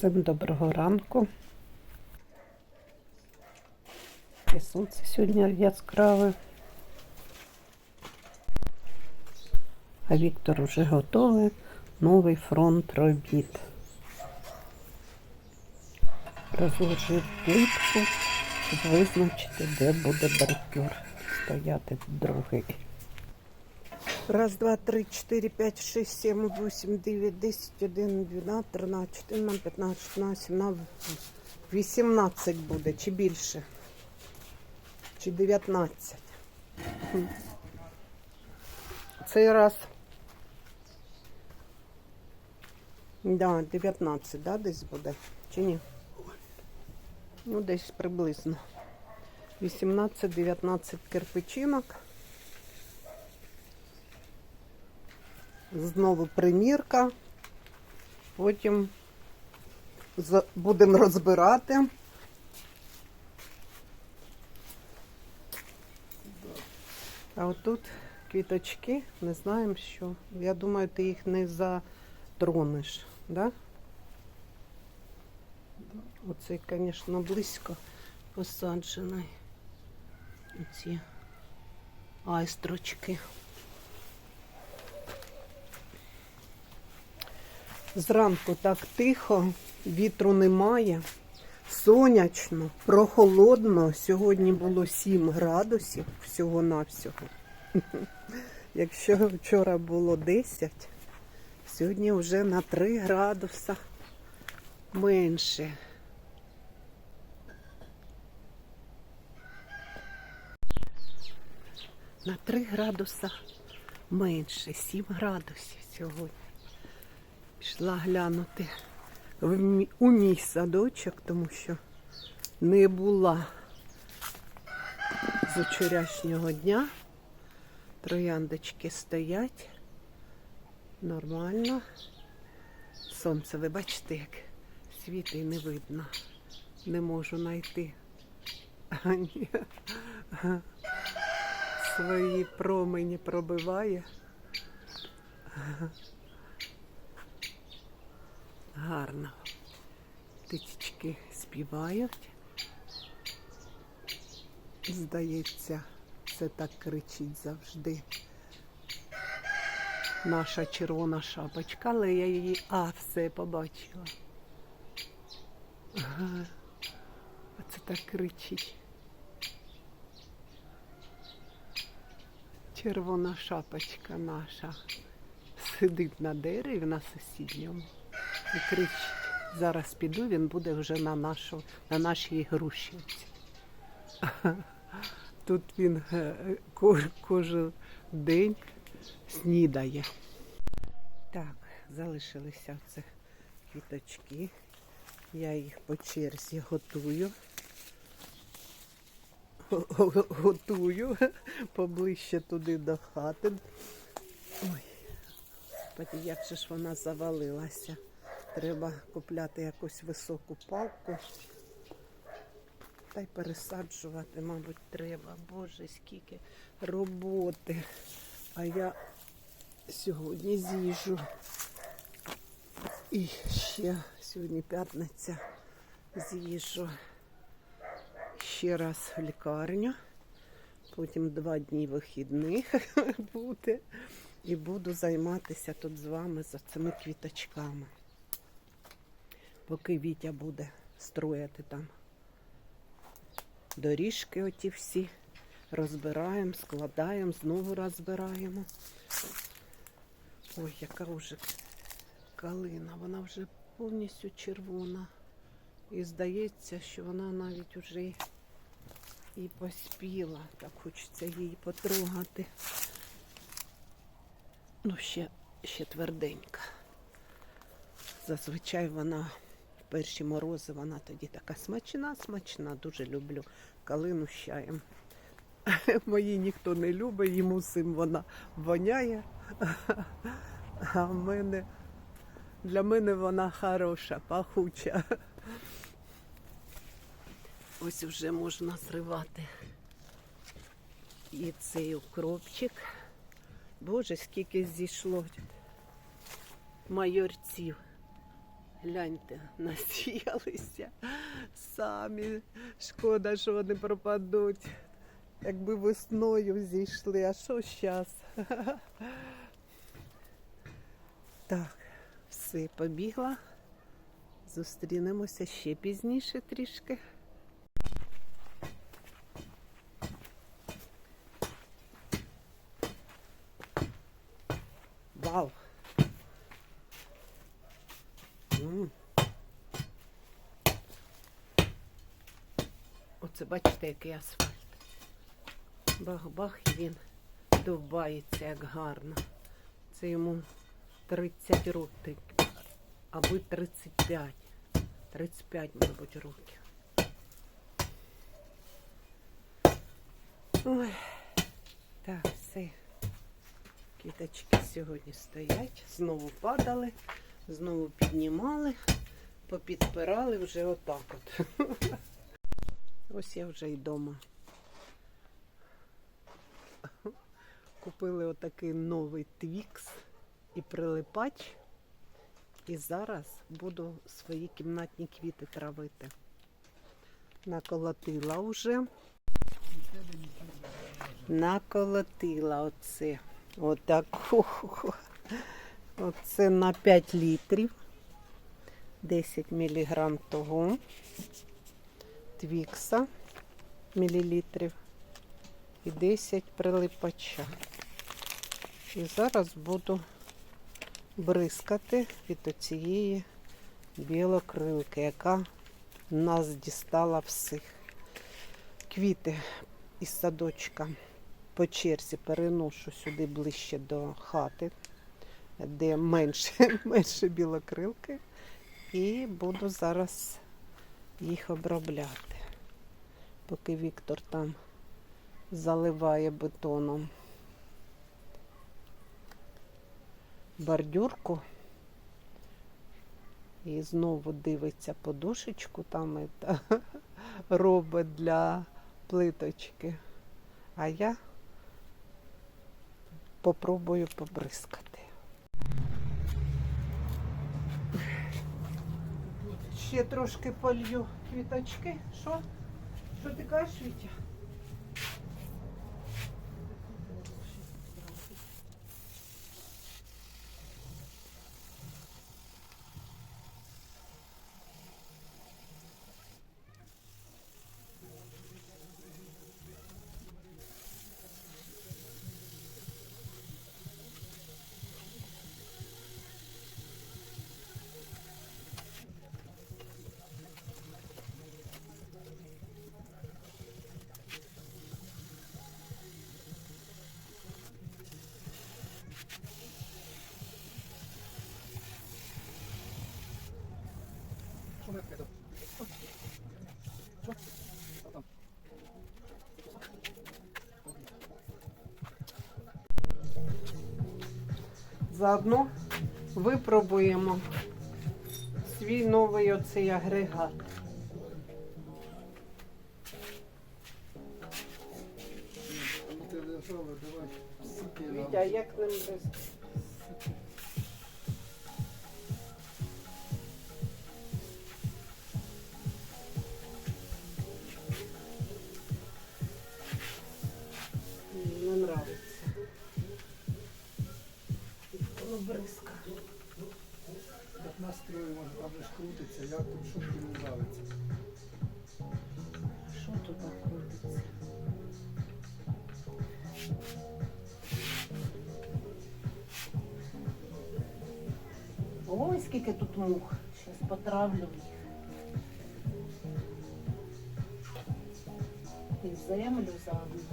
Всім доброго ранку. І сонце сьогодні яскраве. А Віктор вже готовий. Новий фронт робіт. Розложив плитку, щоб визначити, де буде бордюр стояти другий. Раз, два, три, чотири, п'ять, шість, сім, вісім, дев'ять, десять, один, дванадцять, тринадцять, чотирнадцять, п'ятнадцять, шістнадцять, сімнадцять, вісімнадцять буде, чи більше. Чи дев'ятнадцять. Цей раз. Да, 19, да, десь буде, чи ні? Ну, десь приблизно. 18-19 кирпичинок. Знову примірка. Потім будемо розбирати. А отут квіточки, не знаємо що. Я думаю, ти їх не затронеш, да? Оцей, звісно, близько посаджений. Оці айстрочки. Зранку так тихо, вітру немає, сонячно, прохолодно. Сьогодні було 7 градусів всього-навсього. Якщо вчора було 10, сьогодні вже на 3 градуса менше. На 3 градуса менше, 7 градусів сьогодні. Пішла глянути в у мій садочок, тому що не була з вчорашнього дня. Трояндочки стоять. Нормально. Сонце, ви бачите, як світи не видно. Не можу знайти. Свої промені пробиває. Гарно. Птички співають. Здається, це так кричить завжди. Наша червона шапочка, але я її а все побачила. Ага. Оце так кричить. Червона шапочка наша сидить на дереві на сусідньому і. Зараз піду, він буде вже на, нашу, на нашій грушівці. Тут він е, кожен день снідає. Так, залишилися це квіточки. Я їх по черзі готую. Готую поближче туди до хати. Ой, як же ж вона завалилася. Треба купляти якусь високу палку. Та й пересаджувати, мабуть, треба. Боже, скільки роботи. А я сьогодні з'їжджу. І ще сьогодні п'ятниця з'їжджу ще раз в лікарню. Потім два дні вихідних буде. І буду займатися тут з вами за цими квіточками. Поки Вітя буде строїти там доріжки оті всі. Розбираємо, складаємо, знову розбираємо. Ой, яка вже калина, вона вже повністю червона. І здається, що вона навіть уже і поспіла. Так хочеться її потрогати. Ну, ще, ще тверденька. Зазвичай вона перші морози, вона тоді така смачна, смачна. Дуже люблю калину з чаєм. Мої ніхто не любить, йому всім вона воняє. А в мене для мене вона хороша, пахуча. Ось вже можна зривати і цей укропчик. Боже, скільки зійшло майорців. Гляньте, насіялися самі. Шкода, що вони пропадуть. Якби весною зійшли, а що зараз? Так, все, побігла. Зустрінемося ще пізніше трішки. Вау! Оце бачите, який асфальт. Бах-бах, і він довбається як гарно. Це йому 30 років, або 35. 35, мабуть, років. Ой, так, все. Квіточки сьогодні стоять, знову падали, знову піднімали, попідпирали вже отак от. Ось я вже й вдома. Купили отакий новий твікс і прилипач. І зараз буду свої кімнатні квіти травити. Наколотила вже. Наколотила оце. Отаку. Оце на 5 літрів. 10 міліграм того. Твікса мілілітрів і 10 прилипача. І зараз буду бризкати від оцієї білокрилки, яка нас дістала всіх. Квіти із садочка по черзі переношу сюди ближче до хати, де менше, менше білокрилки. І буду зараз їх обробляти. Поки Віктор там заливає бетоном бордюрку і знову дивиться подушечку там і та, робить для плиточки. А я попробую побризкати. Ще трошки полью квіточки. Що? Що ти кажеш, Вітя? Заодно випробуємо свій новий оцей агрегат. Вітя, а як ним без... ж як тут що не. Що тут крутиться? Ой, скільки тут мух. Зараз потравлю їх. І землю заодно.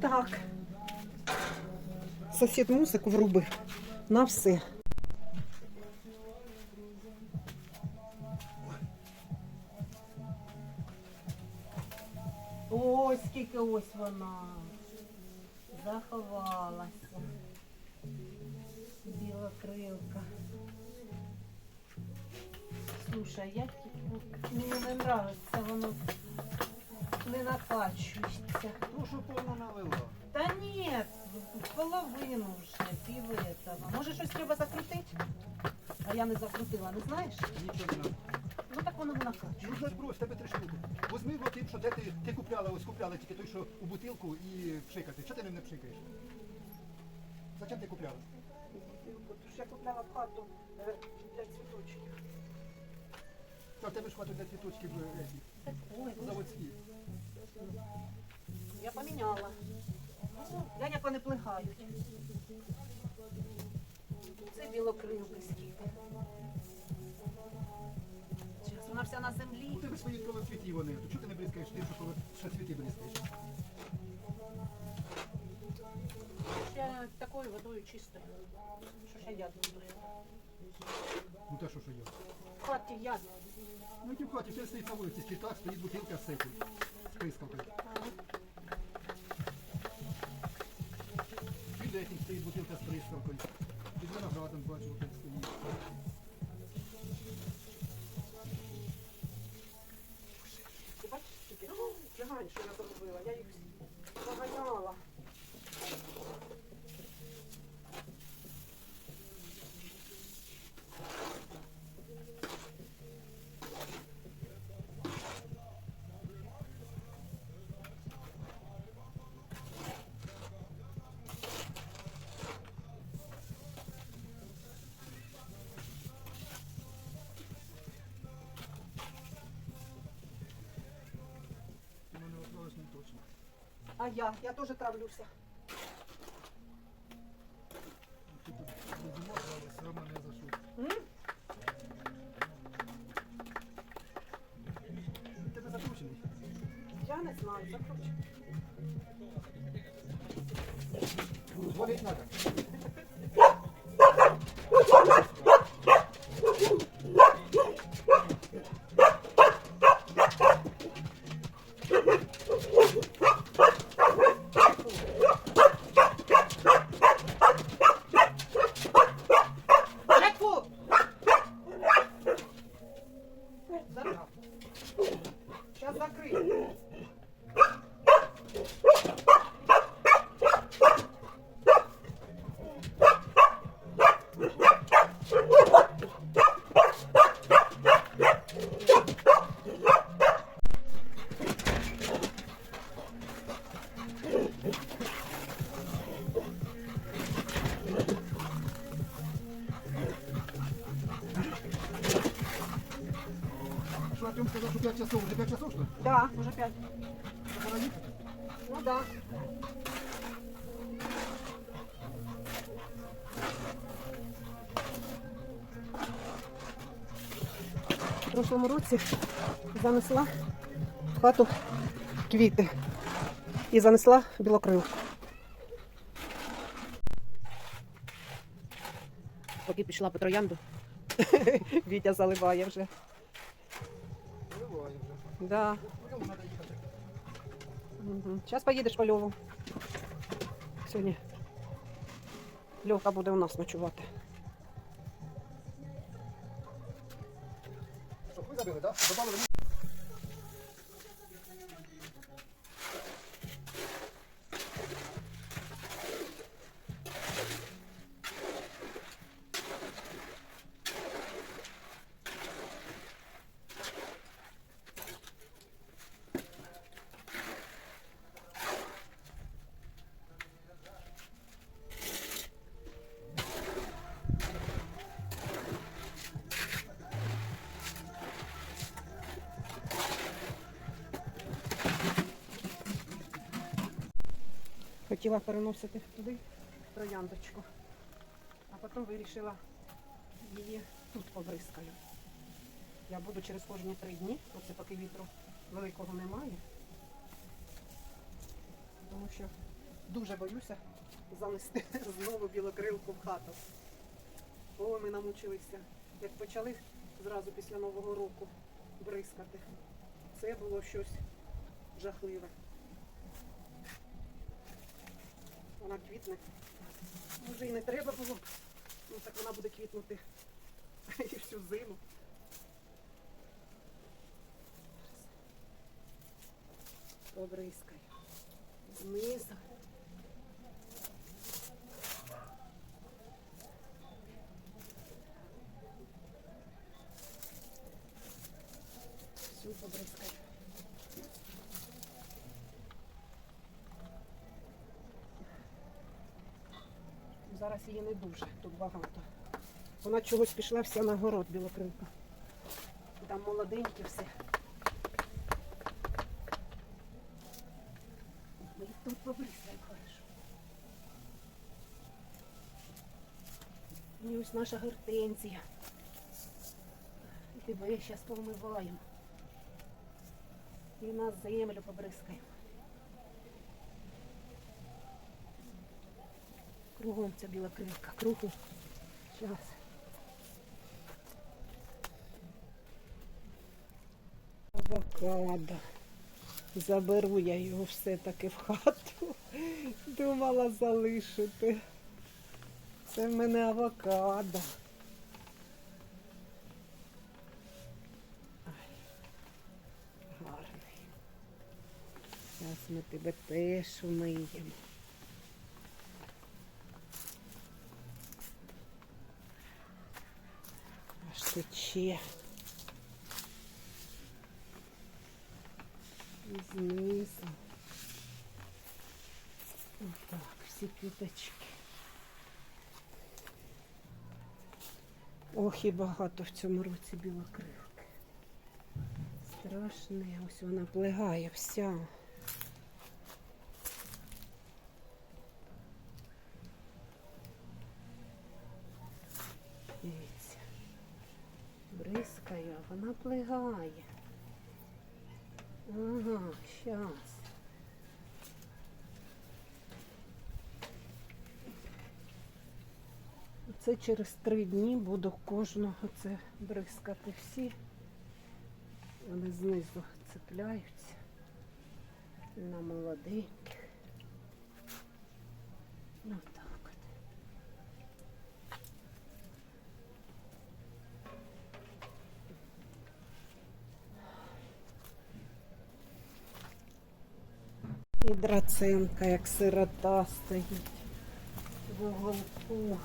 так. Сосід музику вруби на все. Ось скільки ось вона заховалася. Біла крилка. Слушай, я мені не нравиться воно не накачується. Ну, що повно налила. Та ні, половину вже, пів этого. Може щось треба закрутити? А я не закрутила, не знаєш? Нічого не. Ну так воно не Ну, накачує. знаєш, брось, тебе три штуки. Возьми от тим, що де ти, ти купляла, ось купляла тільки той, що у бутилку і пшикати. Чого ти ним не пшикаєш? Зачем ти купляла? Тож я купляла хату е, для цвіточків. Та в тебе ж хватить для цвіточків е, еті, Ой, заводські. Поміняла. Я як вони плигають. Це білокрилки скільки. Зараз вона вся на У землі. тебе свої кровоцвіті вони. То чого ти не бризкаєш тим, що коли ще цвіти бризкаєш? Я такою водою чистою. Що ще яд буду. Ну те, що що є. В хаті яд. Ну які в хаті, все стоїть на вулиці, цвітак, стоїть бутилка з цепою. З стоїть бутилка з приставкою. Під виноградом бачу, як стоїть. Ти бачиш, що я А я, я теж травлюся. Тебе закручений. Я не знаю, закручу. Звалить надо. Артем сказав, 5 часов? Вже 5 часов, що ли? Да, уже п'ять. Це? Ну да. В прошлому році занесла в хату квіти і занесла білокрил. Поки пішла по троянду, Вітя заливає вже. Да. Угу. Зараз поїдеш по Льову. Сьогодні Льовка буде у нас ночувати. Що, ви забили? Добавили Хотіла переносити туди трояндочку, а потім вирішила її тут побризкаю. Я буду через кожні три дні, оце поки вітру великого немає. Тому що дуже боюся занести знову білокрилку в хату. О, ми намучилися. Як почали зразу після Нового року бризкати. Це було щось жахливе. Вона квітне. Може і не треба було. Ну так вона буде квітнути і всю зиму. Побризкай. Знизу. Всю побризкаю. Зараз її не дуже, тут багато. Вона чогось пішла вся на город білокрилка. Там молоденьке все. Ми їх тут побризкаємо хорошо. І ось наша гортензія. І тебе зараз помиваємо. І на землю побризкаємо. Кругом ця біла кривка, кругом. Зараз. Авокадо. Заберу я його все-таки в хату. Думала залишити. Це в мене авокадо. Гарний. Зараз ми тебе теж умиємо. Тече. І знизу. Отак, всі квіточки. Ох, і багато в цьому році білокрилки. Страшне, ось вона плегає вся. Дивіться. Бризкаю, плигає. Ага, щас. Це через три дні буду кожного це бризкати всі. Вони знизу цепляються на молоденьких. Ну І драценка, як сирота стоїть в уголку.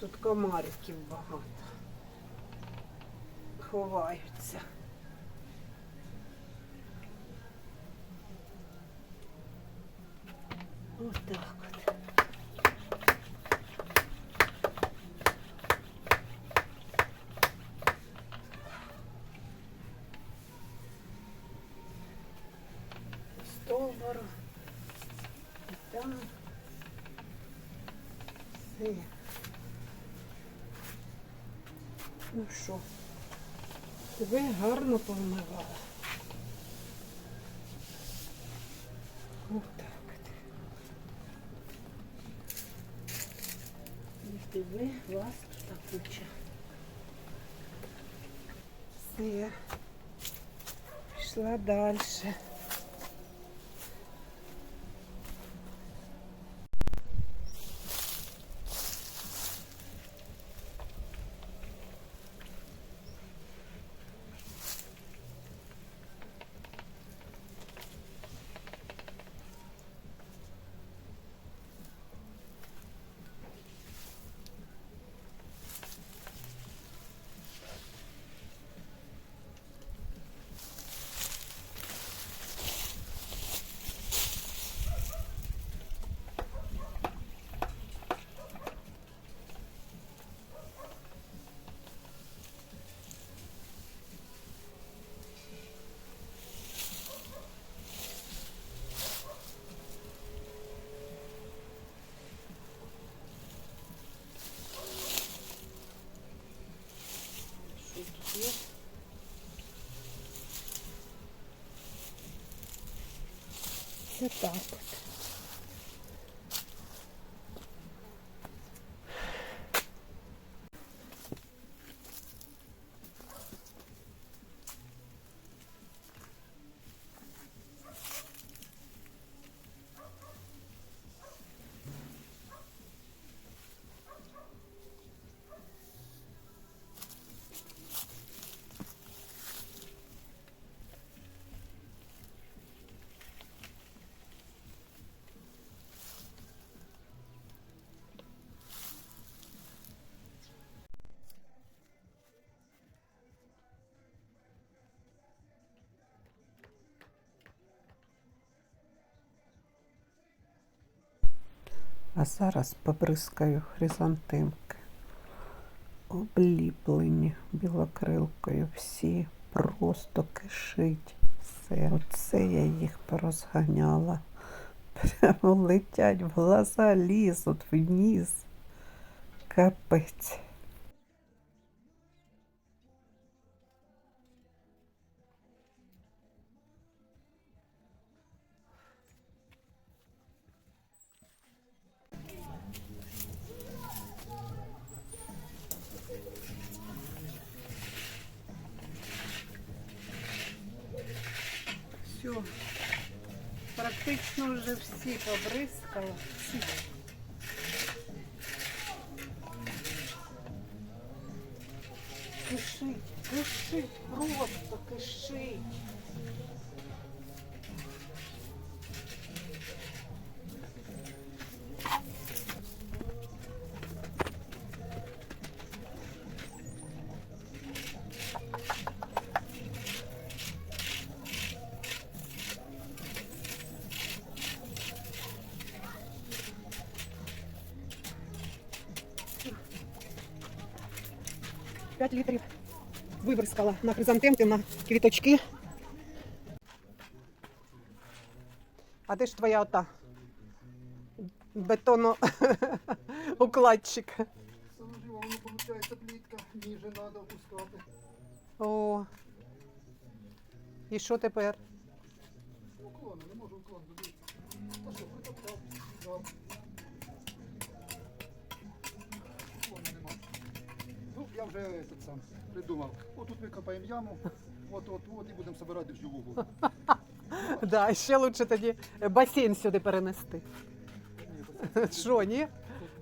Тут комариків багато. Ховаються. Отак от. Все. Ну що, тебе гарно повмивала. Отак от. І тебе вас тут куча. Все. Пішла далі. Що тут є? Це так от. А зараз побризкаю хризантемки. Обліплені білокрилкою, всі просто кишить все. Оце я їх порозганяла. Прямо летять в глаза, лізуть в ніс. Капець. Вже всі побризкала. Всі. Кишить, кишить, просто кишить. Літрів вибризкала на хризантемки, на квіточки. А де ж твоя ота? Бетоноукладчик. Воно виходить плітка, ніже треба опускати. О. І що тепер? Уклони, не можу уклон добити. Та що, притоптав, дав. Я вже этот сам придумав. Отут викопаємо яму, от, от, от, і будемо збирати всю вугу. Да, ще лучше тоді басейн сюди перенести. Що, ні?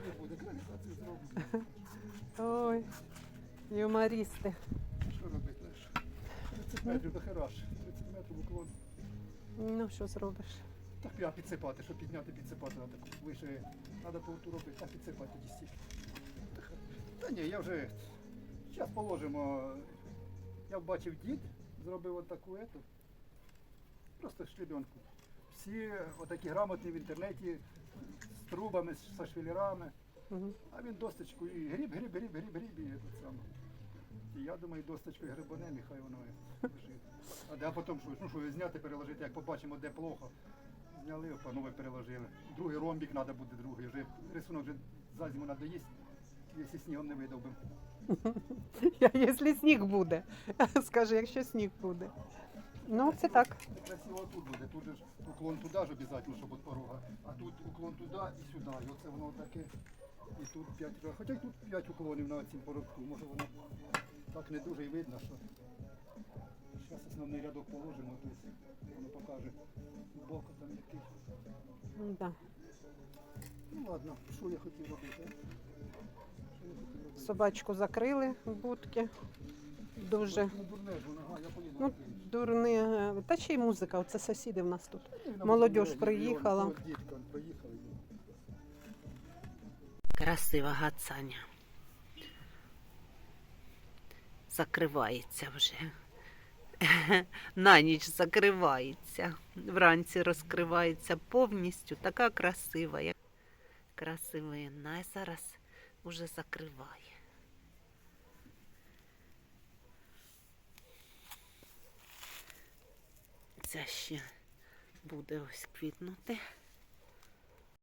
тут буде каналізацію зроблено. Ой, юмористи. Що робити? знаєш? 30 метрів до хераш. 30 метрів уклон. Ну, що зробиш? Так я підсипати, щоб підняти, підсипати, а так вище треба по ту робити, а підсипати стільки. Та ні, я вже зараз положимо. Я бачив дід, зробив отаку ету. Просто шлебенку. Всі отакі грамотні в інтернеті з трубами, з швелерами. Мгм. А він досточку і гріб, гріб, гріб, гріб, гріб, і це саме. І я думаю, досточкою грибанем, і хай воно лежить. А, де- а потім що, ну що, зняти, переложити, як побачимо, де плохо. Зняли, панове переложили. Другий ромбік треба буде, другий. Вже рисунок вже за зиму треба їсти, якщо снігом не видовбим. Якщо сніг буде. Скажи, якщо сніг буде. Ну, це так. Красиво тут буде. Тут же ж уклон туди ж обов'язково, щоб от порога. А тут уклон туди і сюди. І оце воно таке. І тут п'ять. Хоча й тут п'ять уклонів на цім порогку. Може воно так не дуже і видно, що. Зараз основний рядок положимо, тобто воно покаже боку там який. Да. Ну ладно, що я хотів робити? Собачку закрили в будки. Дуже Ну, дурне. Та ще й музика, оце сусіди в нас тут. Молодь приїхала. Красива гацаня. Закривається вже. На ніч закривається. Вранці розкривається повністю. Така красива, красивина. Зараз уже закриває. Це ще буде ось квітнути.